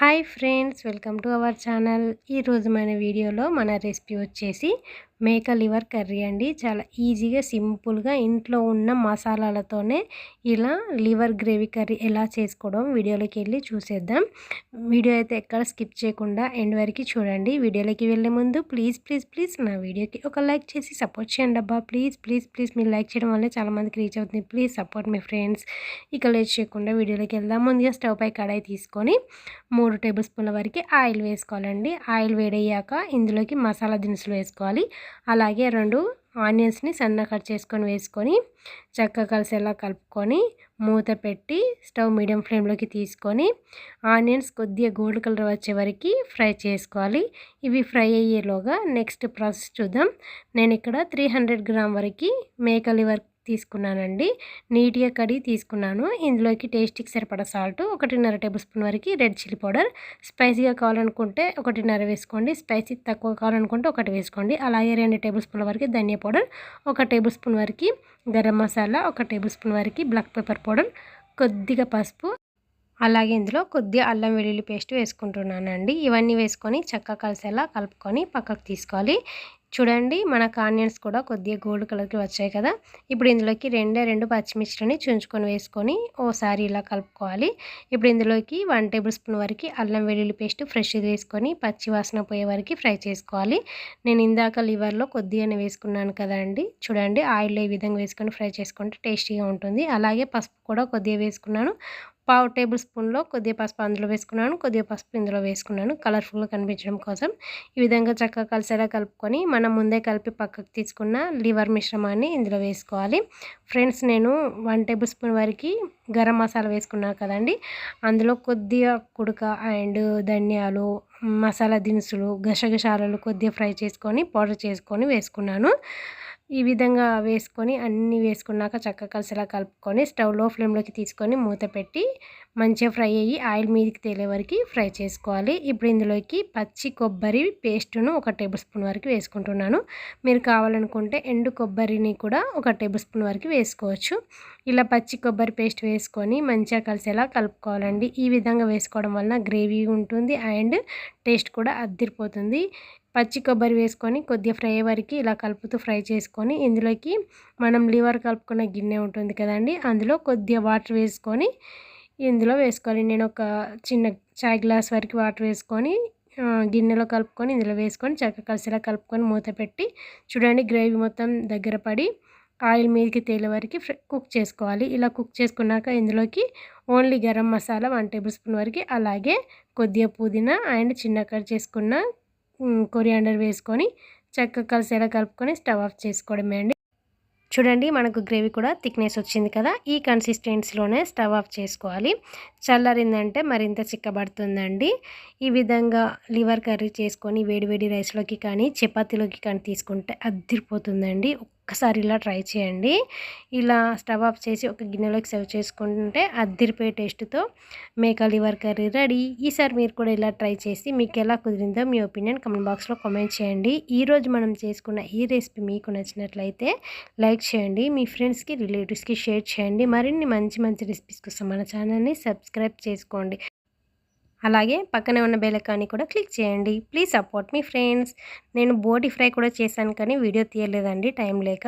Hi friends welcome to our channel. ఈరోజు మన వీడియోలో మన రెసిపీ వచ్చేసి మేక లివర్ కర్రీ అండి. చాలా ఈజీగా సింపుల్గా ఇంట్లో ఉన్న మసాలాలతోనే ఇలా లివర్ గ్రేవీ కర్రీ ఎలా చేసుకోవడం వీడియోలోకి వెళ్ళి చూసేద్దాం. వీడియో అయితే ఎక్కడ స్కిప్ చేయకుండా ఎండ్ వరకు చూడండి. వీడియోలోకి వెళ్ళే ముందు ప్లీజ్ ప్లీజ్ ప్లీజ్ నా వీడియోకి ఒక లైక్ చేసి సపోర్ట్ చేయండి అబ్బా. ప్లీజ్ ప్లీజ్ ప్లీజ్ మీరు లైక్ చేయడం వల్ల చాలామందికి రీచ్ అవుతుంది. ప్లీజ్ సపోర్ట్ మీ ఫ్రెండ్స్. ఇక లేట్ చేయకుండా వీడియోలోకి వెళ్దాం. ముందుగా స్టవ్ పై కడాయి తీసుకొని మూడు మూడు టేబుల్ స్పూన్ల వరకు ఆయిల్ వేసుకోవాలండి. ఆయిల్ వేడయ్యాక ఇందులోకి మసాలా దినుసులు వేసుకోవాలి. అలాగే రెండు ఆనియన్స్ని సన్న కట్ చేసుకొని వేసుకొని చక్కగా కలిసేలా కలుపుకొని మూత పెట్టి స్టవ్ మీడియం ఫ్లేమ్లోకి తీసుకొని ఆనియన్స్ కొద్దిగా గోల్డ్ కలర్ వచ్చే వరకు ఫ్రై చేసుకోవాలి. ఇవి ఫ్రై అయ్యేలోగా నెక్స్ట్ ప్రాసెస్ చూద్దాం. నేను ఇక్కడ త్రీ హండ్రెడ్ గ్రామ్ వరకు మేక లివర్ తీసుకున్నానండి. నీట్గా కడిగి తీసుకున్నాను. ఇందులోకి టేస్ట్కి సరిపడా సాల్ట్ ఒకటిన్నర టేబుల్ స్పూన్ వరకు రెడ్ చిల్లీ పౌడర్. స్పైసీగా కావాలనుకుంటే ఒకటిన్నర వేసుకోండి. స్పైసీ తక్కువ కావాలనుకుంటే ఒకటి వేసుకోండి. అలాగే రెండు టేబుల్ స్పూన్ల వరకు ధనియా పౌడర్ ఒక టేబుల్ స్పూన్ వరకు గరం మసాలా ఒక టేబుల్ స్పూన్ వరకు బ్లాక్ పెప్పర్ పౌడర్ కొద్దిగా పసుపు అలాగే ఇందులో కొద్దిగా అల్లం వెల్లుల్లి పేస్ట్ వేసుకుంటున్నానండి. ఇవన్నీ వేసుకొని చక్కగా కలిసేలా కలుపుకొని పక్కకు తీసుకోవాలి. చూడండి మనకు ఆనియన్స్ కూడా కొద్దిగా గోల్డ్ కలర్కి వచ్చాయి కదా. ఇప్పుడు ఇందులోకి రెండే రెండు పచ్చిమిర్చిని చుంచుకొని వేసుకొని ఓసారి ఇలా కలుపుకోవాలి. ఇప్పుడు ఇందులోకి వన్ టేబుల్ స్పూన్ వరకు అల్లం వెల్లుల్లి పేస్ట్ ఫ్రెష్ వేసుకొని పచ్చి వాసన పోయే వరకు ఫ్రై చేసుకోవాలి. నేను ఇందాక లివర్లో కొద్దిగానే వేసుకున్నాను కదండి. చూడండి ఆయిల్లో ఈ విధంగా వేసుకొని ఫ్రై చేసుకుంటే టేస్టీగా ఉంటుంది. అలాగే పసుపు కూడా కొద్దిగా వేసుకున్నాను. పావు టేబుల్ స్పూన్లో కొద్దిగా పసుపు అందులో వేసుకున్నాను కొద్దిగా పసుపు ఇందులో వేసుకున్నాను. కలర్ఫుల్గా కనిపించడం కోసం ఈ విధంగా చక్కగా కలిసేలా కలుపుకొని మనం ముందే కలిపి పక్కకు తీసుకున్న లివర్ మిశ్రమాన్ని ఇందులో వేసుకోవాలి. ఫ్రెండ్స్ నేను వన్ టేబుల్ స్పూన్ వరకు గరం మసాలా వేసుకున్నాను కదండి. అందులో కొద్దిగా కుడక అండ్ ధనియాలు మసాలా దినుసులు గసగసాలలు కొద్దిగా ఫ్రై చేసుకొని పౌడర్ చేసుకొని వేసుకున్నాను. ఈ విధంగా వేసుకొని అన్నీ వేసుకున్నాక చక్కగా కలిసిలా కలుపుకొని స్టవ్లో ఫ్లేమ్లోకి తీసుకొని మూత పెట్టి మంచిగా ఫ్రై అయ్యి ఆయిల్ మీదకి తేలే వరకు ఫ్రై చేసుకోవాలి. ఇప్పుడు ఇందులోకి పచ్చి కొబ్బరి పేస్టును ఒక టేబుల్ స్పూన్ వరకు వేసుకుంటున్నాను. మీరు కావాలనుకుంటే ఎండు కొబ్బరిని కూడా ఒక టేబుల్ స్పూన్ వరకు వేసుకోవచ్చు. ఇలా పచ్చి కొబ్బరి పేస్ట్ వేసుకొని మంచిగా కలిసేలా కలుపుకోవాలండి. ఈ విధంగా వేసుకోవడం వలన గ్రేవీ ఉంటుంది అండ్ టేస్ట్ కూడా అద్దిరిపోతుంది. పచ్చి కొబ్బరి వేసుకొని కొద్దిగా ఫ్రై వరకు ఇలా కలుపుతూ ఫ్రై చేసుకొని ఇందులోకి మనం లివర్ కలుపుకున్న గిన్నె ఉంటుంది కదండి అందులో కొద్దిగా వాటర్ వేసుకొని ఇందులో వేసుకోవాలి. నేను ఒక చిన్న చాయ్ గ్లాస్ వరకు వాటర్ వేసుకొని గిన్నెలో కలుపుకొని ఇందులో వేసుకొని చక్కగా కలిసిలా కలుపుకొని మూత పెట్టి చూడండి గ్రేవీ మొత్తం దగ్గర పడి ఆయిల్ మీదకి తేలే వరకు కుక్ చేసుకోవాలి. ఇలా కుక్ చేసుకున్నాక ఇందులోకి only garam masala one tablespoon వరకు అలాగే కొద్దిగా పుదీనా అండ్ చిన్న కట్ చేసుకున్న కొరియాండర్ వేసుకొని చక్కగా కలిసేలా కలుపుకొని స్టవ్ ఆఫ్ చేసుకోవడమే అండి. చూడండి మనకు గ్రేవీ కూడా థిక్నెస్ వచ్చింది కదా ఈ కన్సిస్టెన్సీలోనే స్టవ్ ఆఫ్ చేసుకోవాలి. చల్లారిందంటే మరింత చిక్కబడుతుందండి. ఈ విధంగా లివర్ కర్రీ చేసుకొని వేడివేడి రైస్లోకి కానీ చపాతీలోకి కానీ తీసుకుంటే అద్దరిపోతుందండి ఒక్కసారి ఇలా ట్రై చేయండి. ఇలా స్టవ్ ఆఫ్ చేసి ఒక గిన్నెలోకి సర్వ్ చేసుకుంటుంటే అద్దిరిపోయే టేస్ట్తో మేక లివర్ కర్రీ రెడీ. ఈసారి మీరు కూడా ఇలా ట్రై చేసి మీకు ఎలా కుదిరిందో మీ ఒపీనియన్ కమెంట్ బాక్స్లో కామెంట్ చేయండి. ఈరోజు మనం చేసుకున్న ఈ రెసిపీ మీకు నచ్చినట్లయితే లైక్ చేయండి. మీ ఫ్రెండ్స్కి రిలేటివ్స్కి షేర్ చేయండి. మరిన్ని మంచి మంచి రెసిపీస్ కోసం మన ఛానల్ని సబ్స్క్రైబ్ చేసుకోండి. అలాగే పక్కనే ఉన్న బెలకాన్ని కూడా క్లిక్ చేయండి. ప్లీజ్ సపోర్ట్ మీ ఫ్రెండ్స్ నేను బోటి ఫ్రై కూడా చేశాను కానీ వీడియో తీయలేదండి టైం లేక.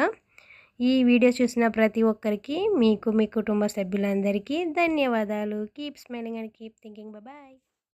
ఈ వీడియో చూసిన ప్రతి ఒక్కరికి మీకు మీ కుటుంబ సభ్యులందరికీ ధన్యవాదాలు. Keep smiling and keep thinking bye